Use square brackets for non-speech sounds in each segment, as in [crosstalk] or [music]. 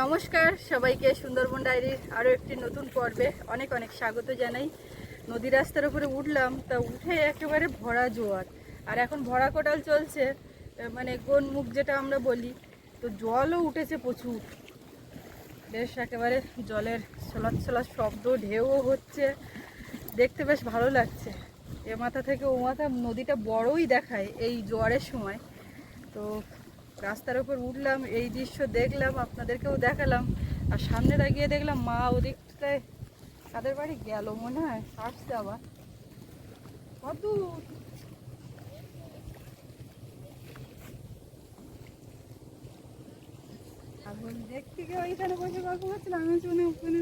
নমস্কার সবাইকে সুন্দরবন ডায়েরির আরও একটি নতুন পর্বে অনেক অনেক স্বাগত জানাই। নদী রাস্তার উপরে উঠলাম, তা উঠে একেবারে ভরা জোয়ার। আর এখন ভরা কোটাল চলছে মানে গোন মুখ যেটা আমরা বলি, তো জলও উঠেছে প্রচুর। বেশ একেবারে জলের ছলাৎ ছলাৎ শব্দ, ঢেউও হচ্ছে। দেখতে বেশ ভালো লাগছে। এ মাথা থেকে ও মাথা নদীটা বড়ই দেখায় এই জোয়ারের সময়। তো রাস্তার উপর উঠলাম, এই দৃশ্য দেখলাম, আপনাদেরকেও দেখালাম। আর সামনে গিয়ে দেখলাম মা ওদিকটায় তাদের বাড়ি গেল মনে হয়, আসছে আবার। কত দেখতে গিয়ে ওইখানে বসে গল্প করছিলাম আমি শুনে ওখানে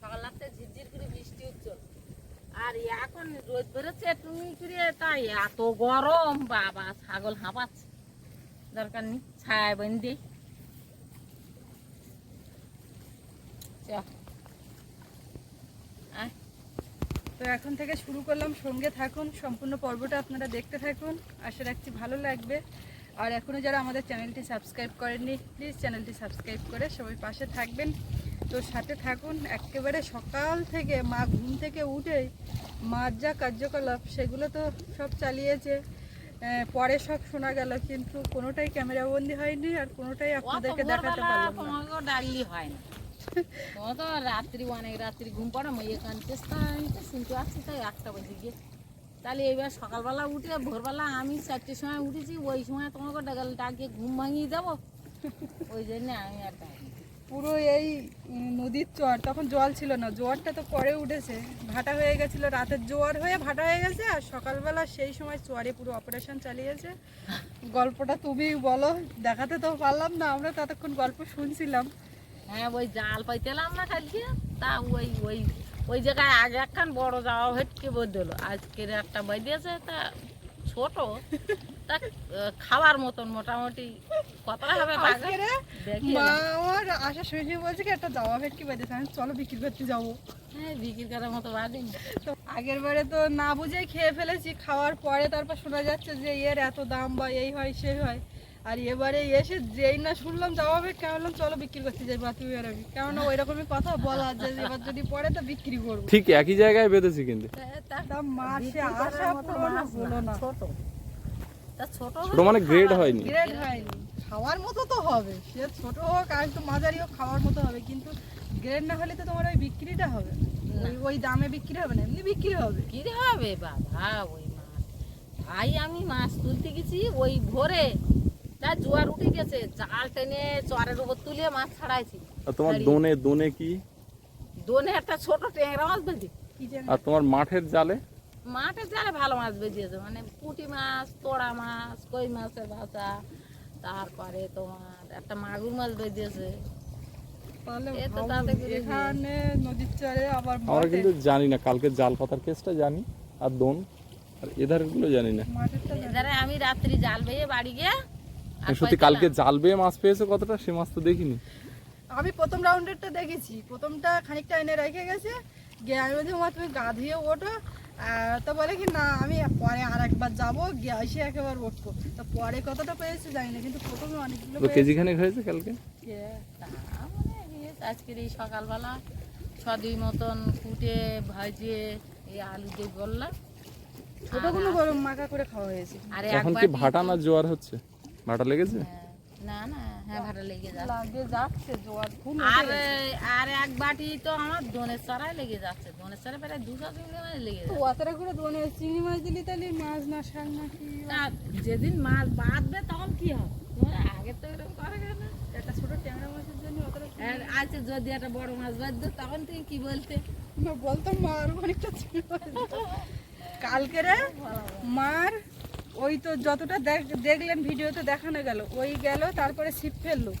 সকাল লাগতে ঝিরঝির করে বৃষ্টি আর এখন রোদ বেরোচ্ছে তাই এত গরম। বাবা, ছাগল হাঁপাচ্ছে। দরকার নেই, ছায় তো এখন থেকে শুরু করলাম, সঙ্গে থাকুন। সম্পূর্ণ পর্বটা আপনারা দেখতে থাকুন। আশা রাখছি ভালো লাগবে। আর এখনও যারা আমাদের চ্যানেলটি সাবস্ক্রাইব করেননি, প্লিজ চ্যানেলটি সাবস্ক্রাইব করে সবাই পাশে থাকবেন। তো সাথে থাকুন একেবারে সকাল থেকে মা ঘুম থেকে উঠেই মার যা কার্যকলাপ সেগুলো তো সব চালিয়েছে। পরে সব শোনা গেল কিন্তু কোনোটাই ক্যামেরাবন্দি হয়নি আর কোনোটাই আপনাদেরকে দেখাতে পারলাম না। ডাকলি হয় না। [laughs] তোমার তো রাত্রি অনেক রাত্রি ঘুম পড়ে মেয়ে কান চেষ্টা শুনতে আসছি তাই একটা বেজে গিয়ে। তাহলে এইবার সকালবেলা উঠে ভোরবেলা আমি চারটের সময় উঠেছি ওই সময় তোমাকে ডাকাল ডাকিয়ে ঘুম ভাঙিয়ে দেবো। [laughs] ওই জন্য আমি আর পুরো এই নদীর চর, তখন জল ছিল না, জোয়ারটা তো পরে উঠেছে। ভাটা হয়ে গেছিল, রাতের জোয়ার হয়ে ভাটা হয়ে গেছে, আর সকালবেলা সেই সময় চোয়ারে পুরো অপারেশন চালিয়েছে। গল্পটা তুমি বলো, দেখাতে তো পারলাম না, আমরা ততক্ষণ গল্প শুনছিলাম। হ্যাঁ ওই জাল পাইতেলাম না কালকে, তা ওই ওই ওই জায়গায় আগে একখান বড় যাওয়া ভেটকে বদলো আজকের একটা বাইদিয়েছে তা ছোট তা খাওয়ার মতন মোটামুটি। কতটা হবে মা আমার আশা শুনে বলছে কি একটা জামা ভেটকি বেঁধেছে আমি চলো বিক্রি করতে যাব। হ্যাঁ বিক্রি করার মতো বাদিন তো আগের বারে তো না বুঝে খেয়ে ফেলেছি খাওয়ার পরে তারপর শোনা যাচ্ছে যে এর এত দাম বা এই হয় সেই হয়। আর এবারে এসে যেই না শুনলাম যাওয়া হবে কেমন চলো বিক্রি করতে যাই বা তুই আর আমি। কেননা ওই রকমই কথা বলা যে এবার যদি পরে তো বিক্রি করব। ঠিক একই জায়গায় বেঁধেছি কিন্তু। মাসে আসা পুরো না মাছ হলো না। ছোট। তা ছোট মানে গ্রেড হয়নি। গ্রেড হয়নি। খাওয়ার মতো তো হবে। সে ছোট হোক আর একটু মাঝারি হোক খাওয়ার মতো হবে। কিন্তু গ্রেড না হলে তো তোমার ওই বিক্রিটা হবে। ওই- ওই দামে বিক্রি হবে না এমনি বিক্রি হবে। কি রে হবে বাবা ওই মাছ ভাই আমি মাছ তুলতে গেছি ওই ভোরে তা জোয়ার উঠে গেছে জাল টেনে চরের উপর তুলে মাছ ছাড়াইছি। আর তোমার দোনে দোনে কি? দোনে একটা ছোট ট্যাংরা মাছ বেঁধে। আর তোমার মাঠের জালে? মাঠের জালে ভালো মাছ বেজিয়েছে মানে পুঁটি মাছ তোড়া মাছ কই মাছের বাসা তারপরে তোমার একটা মাগুর মাছ আবার আমরা কিন্তু জানি না কালকে জাল পাতার কেসটা জানি আর দোন আর এধারেরগুলো জানি না। এধারে আমি রাত্রি জাল বেয়ে বাড়ি গিয়ে সত্যি কালকে জাল বেয়ে মাছ পেয়েছে কতটা? সে মাছ তো দেখিনি। আমি প্রথম রাউন্ডেরটা দেখেছি। প্রথমটা খানিকটা এনে রেখে গেছে। গিয়ে আমি বলছি মা তুমি গা ধুয়ে ওঠো। তো বলে কি না আমি পরে আর একবার যাব। গিয়ে এসে একেবারে উঠবো তো পরে কতটা পেয়েছে জানি না কিন্তু প্রথমে অনেকগুলো তো কেজি খানেক হয়েছে কালকে? মানে এই আজকের এই সকালবেলা ছদিন মতন কুটে ভাজিয়ে এই আলু দিয়ে বললাম ছোটগুলো গরম মাখা করে খাওয়া হয়েছে। আর এখন একবার কি ভাটা না জোয়ার হচ্ছে? ভাটা লেগেছে? না না হ্যাঁ ভাড়া লেগে যাচ্ছে। লাগে যাচ্ছে জোয়ার ফুল আর আর এক বাটি তো আমার দোনের সরাই লেগে যাচ্ছে। দোনের সরাই প্রায় দুশো চিংড়ি মাছ লেগে যাচ্ছে। করে চিংড়ি মাছ দিলি তাহলে মাছ না শাক না কি? যেদিন মাছ বাঁধবে তখন কি হবে? তোমার আগে তো এরকম করে কেন? একটা ছোট ট্যাংরা মাছের জন্য অতটা আর আছে যদি একটা বড় মাছ বাঁধতো তখন তুমি কি বলতে? না বলতাম মা অনেকটা চিংড়ি কালকে রে মার ওই তো যতটা দেখ- দেখলেন ভিডিওতে দেখানো গেল, ওই গেল, তারপরে ছিপ ফেলল।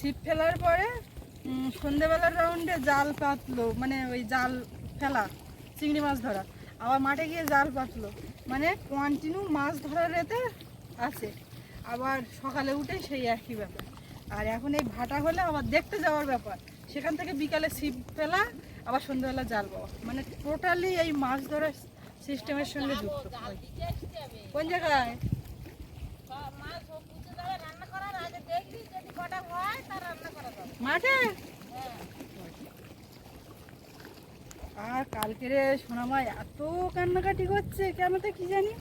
ছিপ ফেলার পরে সন্ধেবেলার রাউন্ডে জাল পাতলো মানে ওই জাল ফেলা, চিংড়ি মাছ ধরা। আবার মাঠে গিয়ে জাল পাতলো। মানে কন্টিনিউ মাছ ধরার এতে আছে। আবার সকালে উঠে সেই একই ব্যাপার। আর এখন এই ভাটা হলে আবার দেখতে যাওয়ার ব্যাপার। সেখান থেকে বিকালে ছিপ ফেলা, আবার সন্ধ্যাবেলা জাল পাওয়া। মানে টোটালি এই মাছ ধরার সিস্টেমের সঙ্গে যুক্ত। কোন জায়গায়? মাঠে? আর কালকে রে সোনামা এত কান্নাকাটি করছে, কেন তো কি জানি?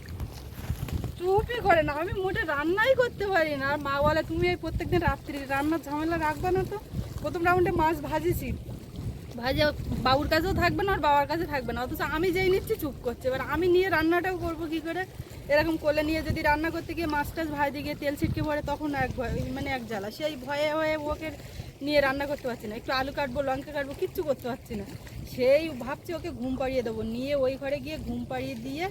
চুপই করে না, আমি মোটে রান্নাই করতে পারি না। আর মা বলে, তুমি এই প্রত্যেকদিন রাত্রি রান্নার ঝামেলা রাখবে না তো? প্রথম রাউন্ডে মাছ ভাজিছি। ভাজে বাবুর কাছেও থাকবে না আর বাবার কাছে থাকবে না। অথচ আমি যেই নিচ্ছি চুপ করছে। এবার আমি নিয়ে রান্নাটাও করব কি করে? এরকম কোলে নিয়ে যদি রান্না করতে গিয়ে মাছ টাছ ভাজতে গিয়ে তেল ছিটকে পড়ে তখন এক ভয় মানে এক জ্বালা। সেই ভয়ে ভয়ে ওকে নিয়ে রান্না করতে পারছি না। একটু আলু কাটবো লঙ্কা কাটবো কিচ্ছু করতে পারছি না। সেই ভাবছি ওকে ঘুম পাড়িয়ে দেবো। নিয়ে ওই ঘরে গিয়ে ঘুম পাড়িয়ে দিয়ে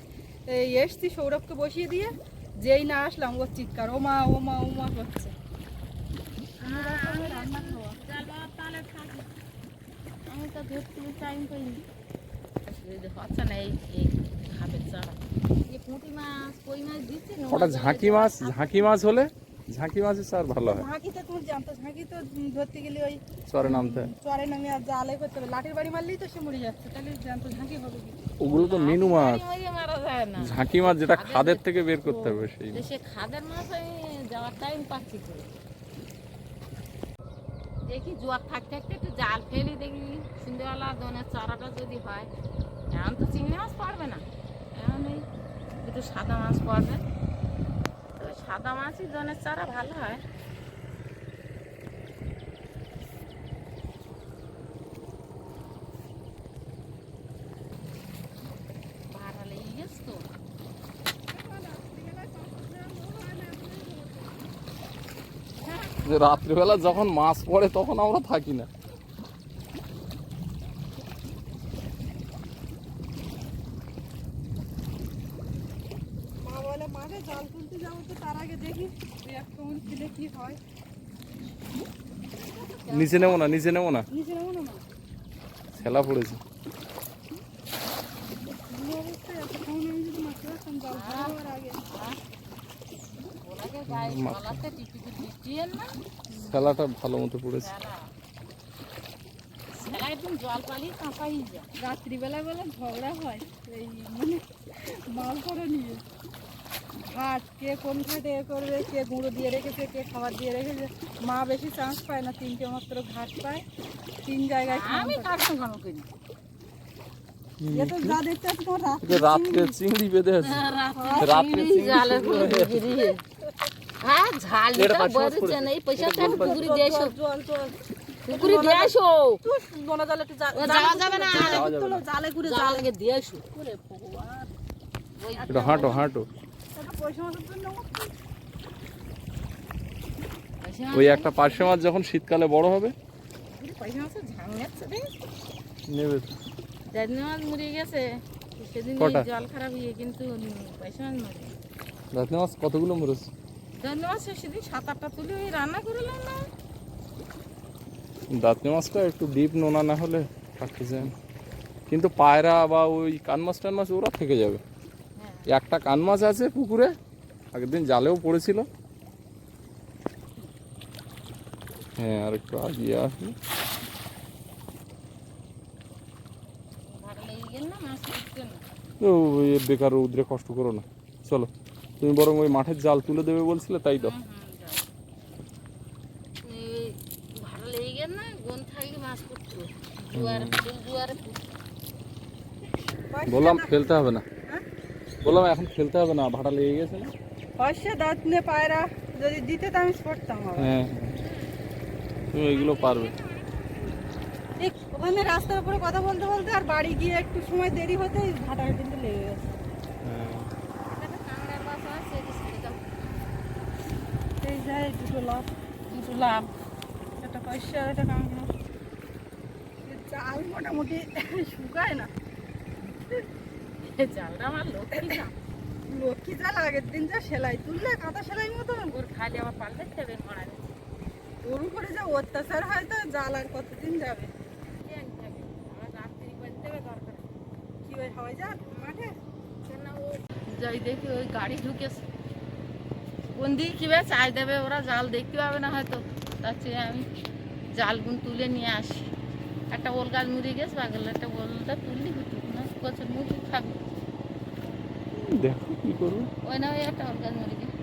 এসছি সৌরভকে বসিয়ে দিয়ে। যেই না আসলাম ও চিৎকার ও মা ও মা ও মা করছে তাহলে থাকি আমি তো ধরতে টাইম পাইনি। হচ্ছে না এই এই চারা এই পুঁটি মাছ কই মাছ দিচ্ছে না ওটা ঝাঁকি মাছ। ঝাঁকি মাছ হলে ঝাঁকি মাছের চার ভালো হয়। ঝাঁকিতে তুমি জানতো ঝাঁকি তো ধরতে গেলে ওই চরে নামতে। চরে নামে আর জালে করতে হবে। লাঠির বাড়ি মারলেই তো সে মরে যাচ্ছে তাহলে জানতো ঝাঁকি হবে কি? ওগুলো তো মিনু মাছ। মারিয়ে মারা যায় না। ঝাঁকি মাছ যেটা খাদের থেকে বের করতে হবে সেই সে খাদের মাছ আমি যাওয়ার টাইম পাচ্ছি দেখি জোয়ার থাকতে থাকতে একটু জাল ফেলি দেখি। সন্ধ্যেবেলা দোনের চারাটা যদি হয়, এখন তো চিংড়ি মাছ পড়বে না। এখন এই দুটো সাদা মাছ পড়বে তো সাদা মাছই দোনের চারা ভালো হয় ভাড়া লেগে গেছে তো যে রাত্রিবেলা যখন মাছ পড়ে তখন আমরা থাকি না। নিচে নেব না নিচে নেব না। ছেলা পড়েছে। অবস্থায় ভালো মতো পড়েছে। সেলা সেলা একদম জল পালি কাঁপাই যায়। রাত্রিবেলা বেলা ঝগড়া হয় এই মানে মাল করে নিয়ে। ঘাট কে কোন ঘাটে এ করবে কে গুঁড়ো দিয়ে রেখেছে কে খাবার দিয়ে রেখেছে মা বেশি চান্স পায় না তিনটে মাত্র ঘাট পায় তিন জায়গায় আমি কাটুন ঘন করি এ তো যা দেখতে পাচ্ছি তোমার রাত যে রাত্রে। চিংড়ি বেঁধে আছে। রাত্রে চিংড়ি জালে শুরু হয়ে। হ্যাঁ বলেছে। না এই পুকুরি দিয়ে এসো পুকুরি দিয়ে এসো জালে একটু যাওয়া যাবে না। জালে ঘুরে জালে দিয়ে এসো ওই হাঁটো হাঁটো একটা ওই পার্শে মাছ যখন শীতকালে বড় হবে নেবে মাছ মরে গেছে সেদিন? জল খারাপ হয়ে কিন্তু পয়সা মাছ মরে মাছ কতগুলো মরেছে দাদিনী মাছ সেদিন সাত আটটা তুলে ওই রান্না করলাম না। দাঁতনি মাছটা একটু ডিপ নোনা না হলে থাকতে যায় কিন্তু পায়রা বা ওই কান মাছ টান মাছ ওরা থেকে যাবে। হ্যাঁ। একটা কান মাছ আছে পুকুরে আগের দিন জালেও পড়েছিল। হ্যাঁ আর একটু আগিয়ে আসবে বেকার রৌদ্রে কষ্ট করো না। চলো। তুমি বরং ওই মাঠের জাল তুলে দেবে বলছিলে তাই তো? বললাম ফেলতে হবে না। বললাম এখন ফেলতে হবে না ভাড়া লেগে গেছে না? পয়সা দাঁত নিয়ে পায়রা যদি দিতে তো আমি ছড়তাম আবার। হ্যাঁ তুমি এগুলো পারবে। ঠিক ওখানে রাস্তার উপরে কথা বলতে বলতে আর বাড়ি গিয়ে একটু সময় দেরি হতে ঘাটাঘাটি কিন্তু লেগে গেছে হ্যাঁ একটা কাঁকড়ার মাছ আছে ছেড়ে দাও এই দুটো লাভ দুটো লাভ। একটা পয়সা একটা চাল মোটামুটি শুকায় না। আমার লক্ষ্মী না লক্ষ্মী আগের দিন যা সেলাই তুললে কাঁথা সেলাই মতো। ওর খালি আবার দেবে মরা ওর উপরে যা অত্যাচার হয় তো জাল আর কতদিন যাবে? কি ওই হাওয়াই মাঠে? যাই দেখি ওই গাড়ি ঢুকেছে। কোন দিকে কীভাবে চাই দেবে ওরা জাল দেখতে পাবে না হয়তো। তার চেয়ে আমি জালগুন তুলে নিয়ে আসি। একটা ওল গাছ মুড়ে গেছে বাগল একটা ওলটা তুললি হতো না কচুর মুড়ি থাকবে দেখো কি করবে। ওই না ওই একটা ওল গাছ মুড়ে গেছে।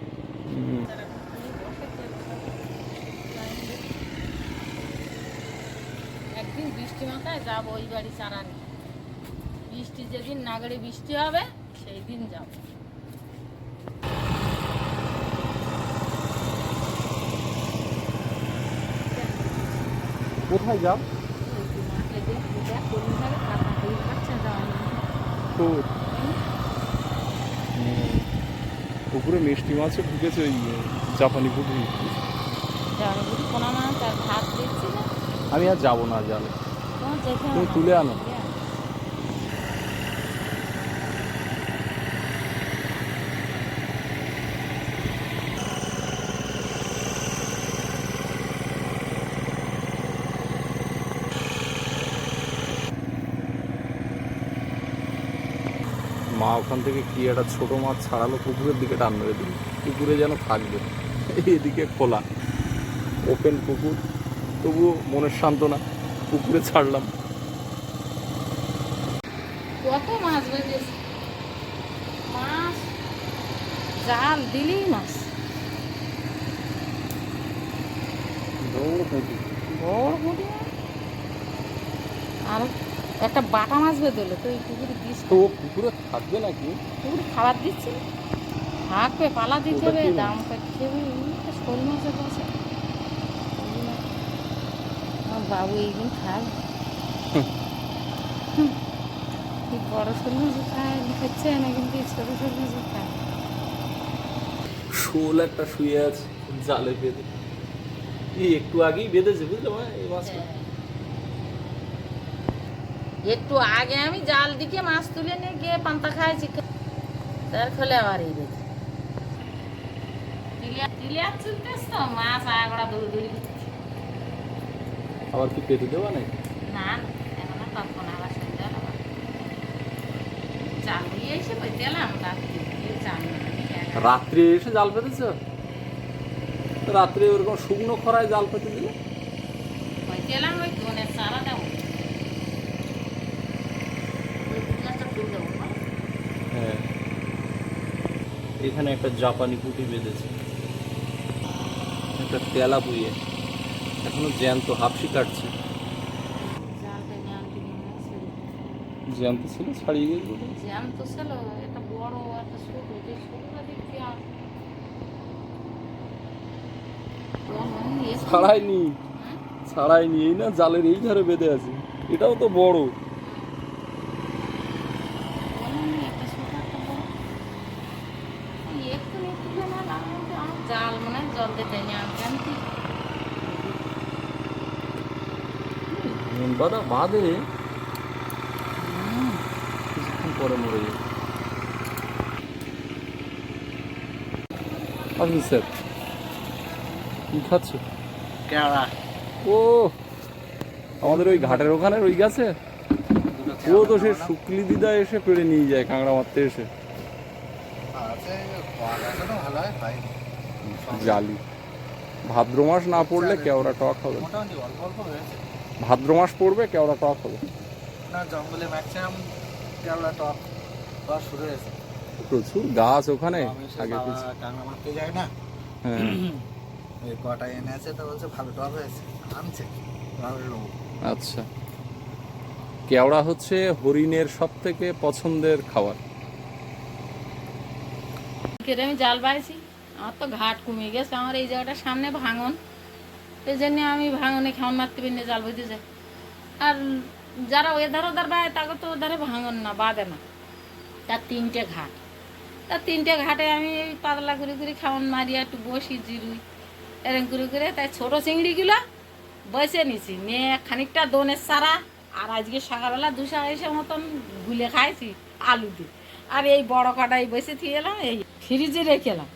একদিন বৃষ্টি মাথায় যাব ওই বাড়ি চারা নিয়ে বৃষ্টি যেদিন নাগড়ে বৃষ্টি হবে সেই দিন যাব কোথায় যাব ওই যে মাঠে যে পূজা কর্মী থাকে কাটা হয়ে যাচ্ছে যাওয়া নেই। তো পুকুরে মিষ্টি মাছও ঢুকেছে ওই জাপানি পুকুরে মাছ আমি আর যাব না জালে তুমি তুলে আনো। তুলে আনো। মা ওখান থেকে কি একটা ছোট মাছ ছাড়ালো পুকুরের দিকে টান মেরে দিল। পুকুরে যেন থাকবে। এদিকে খোলা। ওপেন পুকুর। তবুও মনের সান্ত্বনা। পুকুরে ছাড়লাম। কত মাছ বেঁধেছে মাছ জাল দিলেই মাছ। বড় পুঁটি মাছ। আর একটা বাটা মাছ বেঁধেলো তো এই পুকুরে দিস তো পুকুরে থাকবে নাকি? পুকুরে খাবার দিচ্ছি। থাকবে পালা দিতে হবে? দাম হবে শোল মাছের বসে। আমার বাবু এইদিন খায়। এই বড় শোল মাছ খায় খাচ্ছে না কিন্তু ছোট শোল মাছ খায়। শোল একটা শুয়ে আছে জালে বেঁধে। এই একটু আগেই বেঁধেছে বুঝলে এই মাছটা। একটু আগে আমি জাল দিকে মাছ তুলে নিয়ে গিয়ে পান্তা খাইছি। তার ফলে আবার এই দেখি মাছ আগড়া দৌড়ি দৌড়ি করছে। আবার কি পেতে দেওয়া নাকি? না এখন আর পাবো না আবার সন্ধ্যা আবার। চাল দিয়ে এসে। রাত্রে এসে জাল পেতেছ রাত্রে ওরকম শুকনো খরায় জাল পেতে দিলে বইতে এলাম ওই দোনের চারা দেবো ওই গাছটা ফুল দেবো না? হ্যাঁ এখানে একটা জাপানি পুঁটি বেঁধেছে। একটা তেলা বুয়ে এখনও জ্যান্ত হাফসি কাটছে। জ্যান্ত ছিল ছাড়িয়ে গেছিল জ্যাম তো ছিল একটা বড় একটা ছোট যে ছোটটা দেখতে আর ছাড়াইনি ছাড়াইনি এই না জালের এই ধারে বেঁধে আছে। এটাও তো বড়। জাল মানে জল দিতে বাঁধা বাঁধে কিছুক্ষণ পরে মরে যাবে আপনি স্যার কি খাচ্ছ? কেওড়া। ও আমাদের ওই ঘাটের ওখানে ওই গাছে? ও তো সে শুক্লি দিদা এসে পেড়ে নিয়ে যায় কাঁকড়া মারতে এসে। ভালো হয় জালি। ভাদ্র মাস না পড়লে কেওড়া টক হবে। মোটামুটি অল্প অল্প হয়েছে। ভাদ্র মাস পড়বে কেওড়া টক হবে। না জঙ্গলে ম্যাক্সিমাম কেওড়া টক শুরু হয়েছে। প্রচুর গাছ ওখানে আগে মারতে যায় না। হ্যাঁ। [clears throat] ওই কটা এনেছে তো বলছে ভালো টক হয়েছে। আনছে ভালো আচ্ছা। কেওড়া হচ্ছে হরিণের সব থেকে পছন্দের খাবার। আমি জাল বাইছি আমার তো ঘাট কমে গেছে, আমার এই জায়গাটা সামনে ভাঙন। এই জন্য আমি ভাঙনে খাওয়ান মারতে পারি জাল বইতে যাই। আর যারা এধার ওধার বায় তাকে তো ওধারে ভাঙন না, বাঁধে না। তার তিনটে ঘাট। তার তিনটে ঘাটে আমি এই পাতলা করে করে খাওয়ান মারি, একটু বসি, জিরুই এরকম করে করে তাই ছোটো চিংড়িগুলো বসে নিছি। নিয়ে খানিকটা দোনের সারা আর আজকে সকালবেলা দুশো আড়াইশো মতন গুলে খাইছি, আলু দিয়ে। আর এই বড় কটাই বসে থিয়ে এলাম, এই ফ্রিজে রেখে এলাম।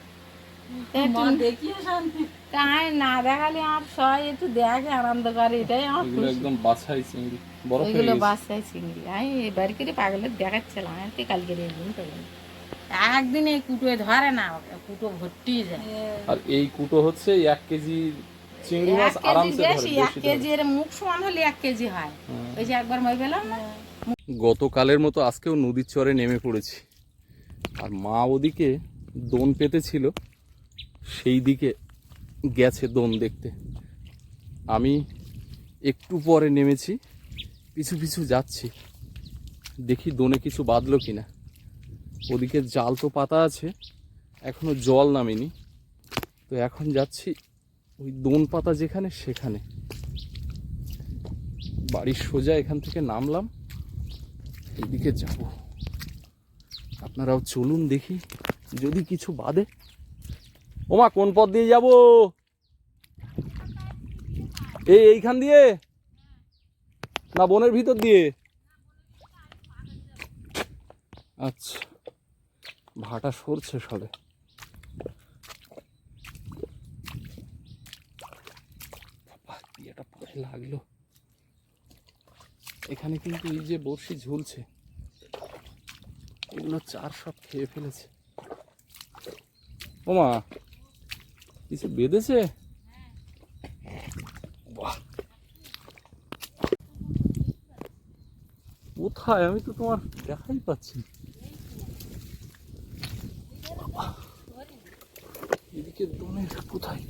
তাই না দেখালে আমার সবাই একটু দেখে আনন্দ করে এটাই আমার এগুলো একদম বাছাই চিংড়ি বরফ ওইগুলো চিংড়ি। আমি এবার করে পাগলের দেখাচ্ছিলাম আমি কালকে একদিন তো একদিন এই কুটোয় ধরে না কুটো ভর্তি যায়। আর এই কুটো হচ্ছে এক কেজি চিংড়ি মাছ এক কেজি আরামসে ধরে এক কেজি এর মুখ সমান হলে এক কেজি হয়। হ্যাঁ। ওই যে একবার মই পেলাম না? গতকালের মতো আজকেও নদীর চরে নেমে পড়েছি। আর মা ওদিকে দোন পেতেছিল সেই দিকে গেছে দোন দেখতে। আমি একটু পরে নেমেছি, পিছু পিছু যাচ্ছি। দেখি দোনে কিছু বাঁধলো কি না ওদিকে জাল তো পাতা আছে এখনও জল নামেনি। তো এখন যাচ্ছি ওই দোন পাতা যেখানে, সেখানে। বাড়ির সোজা এখান থেকে নামলাম এদিকে যাব। আপনারাও চলুন দেখি, যদি কিছু বাদে ওমা, কোন পথ দিয়ে যাব? এই এইখান দিয়ে? না, বনের ভিতর দিয়ে? আচ্ছা ভাটা সরছে সবে। লাগল। এখানে কিন্তু এই যে বড়শি ঝুলছে, এগুলো চার সব খেয়ে ফেলেছে। ওমা কিছু বেঁধেছে? কোথায়? আমি তো তোমার দেখাই পাচ্ছি। এদিকে দোনের কোথায়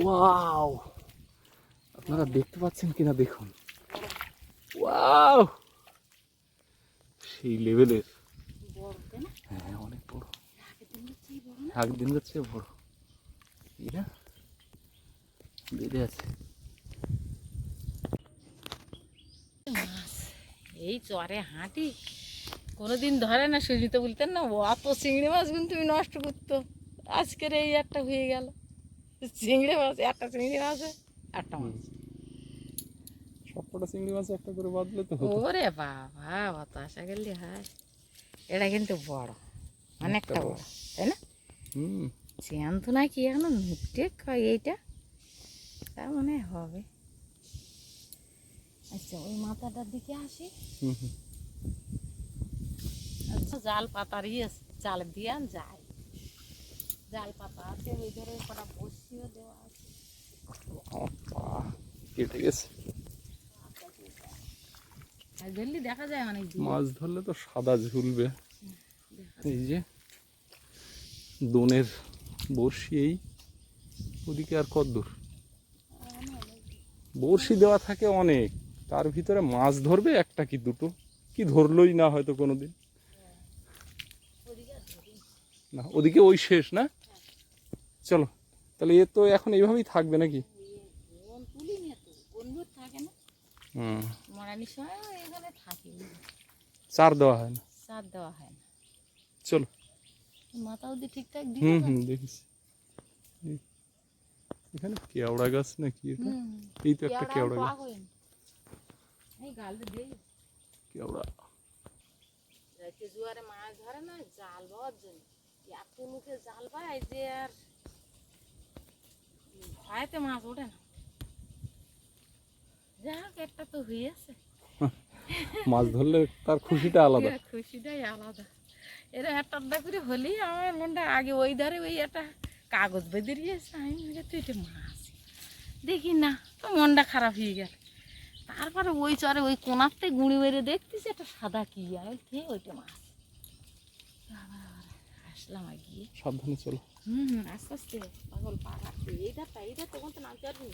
ওয়াও। আপনারা দেখতে পাচ্ছেন কিনা দেখুন। ওয়াও। সেই লেভেলের হ্যাঁ অনেক বড় একদিন যাচ্ছে বড়। এরা বেড়ে আছে। এই চরে হাঁটি। কোনোদিন ধরে না সুজিতে বলতেন না অত চিংড়ি মাছ কিন্তু তুমি নষ্ট করতো। আজকের এই একটা হয়ে গেল। চিংড়ি মাছ একটা চিংড়ি মাছ একটা মাছ। সবকটা চিংড়ি মাছ একটা করে বাঁধলে তো ওরে বাবা অত আশা করলে হয়। এটা কিন্তু বড় অনেকটা বড়। তাই না? জ্যান্ত নাকি এখনও? কয় এইটা? তা মনে হবে। আচ্ছা ওই মাথাটার দিকে আসি। আচ্ছা জাল পাতার ইয়ে জাল দিয়ে যায়। জাল পাতা আছে ওই ধরে কটা বসিও দেওয়া আছে। কেটে গেছে। ধরলে দেখা যায় অনেক মাছ ধরলে তো সাদা ঝুলবে। এই যে। দোনের বড়শি এই ওদিকে আর কত দূর বড়শি দেওয়া থাকে অনেক তার ভিতরে মাছ ধরবে একটা কি দুটো? কি ধরলোই না হয়তো কোনোদিন? না ওদিকে ওই শেষ না? চলো তাহলে এ তো এখন এইভাবেই থাকবে নাকি? চার দেওয়া হয় না। সার দেওয়া হয় না। চলো। মাথা অব্দি ঠিকঠাক হুম হুম দেখিস এখানে কেওড়া গাছ নাকি এটা? এই তো একটা কেওড়া গাছ। এই গালতে দেই কেওড়া। রাতে জোয়ারে মাছ ধরে না জাল পাওয়ার জন্য। এত মুখে জাল পায় যে আর ভয়তে মাছ ওঠে না। যাক একটা তো হয়েছে। মাছ ধরলে তার খুশিটা আলাদা। [laughs] খুশিটাই আলাদা। এরা একটা আড্ডা করে হলেই আমার মনটা আগে ওই ধারে ওই একটা কাগজ বেঁধে দিয়েছে। আমি বলি, তুই এটা মাছ দেখি না তো মনটা খারাপ হয়ে গেল। তারপরে ওই চরে ওই কোনাতে গুঁড়ি মেরে দেখতেছি একটা সাদা কি আমি কে ওইটা মাছ বাবা, আসলাম গিয়ে সাবধানে চলো। হুম আস্তে আস্তে পাগল পা রাখতে এই ধারটা এই ধার তখন তো নামতে পারবি।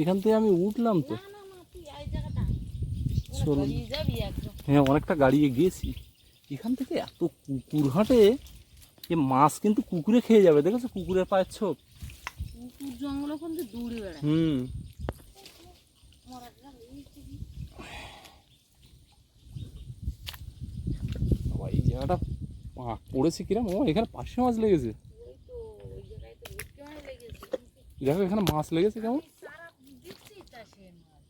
এখান থেকে আমি উঠলাম তো। না না না তুই এই জায়গাটা। চলিয়ে যাবি একদম। হ্যাঁ অনেকটা গাড়িয়ে গেছি এখান থেকে এত কুকুর হাঁটে যে মাছ কিন্তু কুকুরে খেয়ে যাবে দেখেছ? কুকুরের পায়ের ছোপ। কুকুর জঙ্গল কিন্তু দূরে বেড়ায় হুম। এই জায়গাটা পড়েছে কিরম? ও এখানে পাশে মাছ লেগেছে। দেখো এখানে মাছ লেগেছে কেমন সারা দিচ্ছি চাষের মাল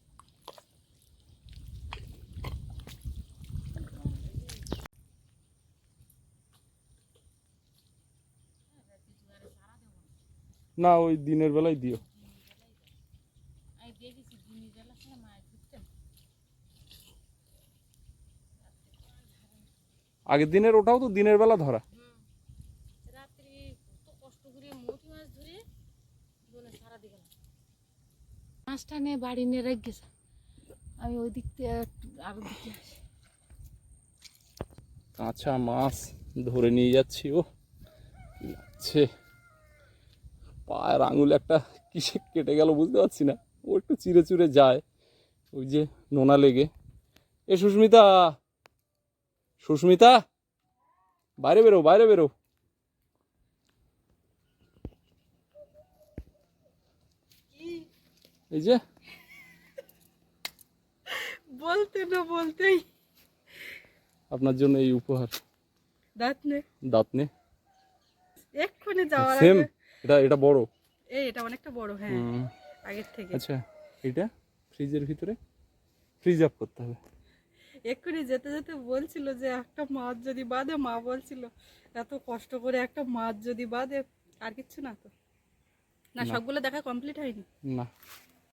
না ওই দিনের বেলায় দিও। আগের দিনের ওটাও তো দিনের বেলা ধরা। রাত্রি কত কষ্ট করে মোটি মাছ ধরে দোনে মাছটা নিয়ে বাড়ি নিয়ে রেখে গেছে। আমি ওই দিক থেকে আরও দিকে আসি। কাঁচা মাছ ধরে নিয়ে যাচ্ছি ও। লাগছে পায়ের আঙুল একটা কিসে কেটে গেল বুঝতে পারছি না। ও একটু চিরে চিরে যায় ওই যে নোনা লেগে। এ সুস্মিতা সুস্মিতা বাইরে বেরো বাইরে বেরো। এই যে। বলতে না বলতেই। আপনার জন্য এই উপহার। দাঁত নে দাঁত নে এক্ষুনি যাওয়ার আগে এটা এটা বড়? এই এটা অনেকটা বড় হ্যাঁ। আগের থেকে। আচ্ছা এটা ফ্রিজের ভিতরে? ফ্রিজ আপ করতে হবে। এক্ষুনি যেতে যেতে বলছিল যে একটা মাছ যদি বাদে মা বলছিল এত কষ্ট করে একটা মাছ যদি বাদে আর কিছু না তো? না। সবগুলো দেখা কমপ্লিট হয়নি? না।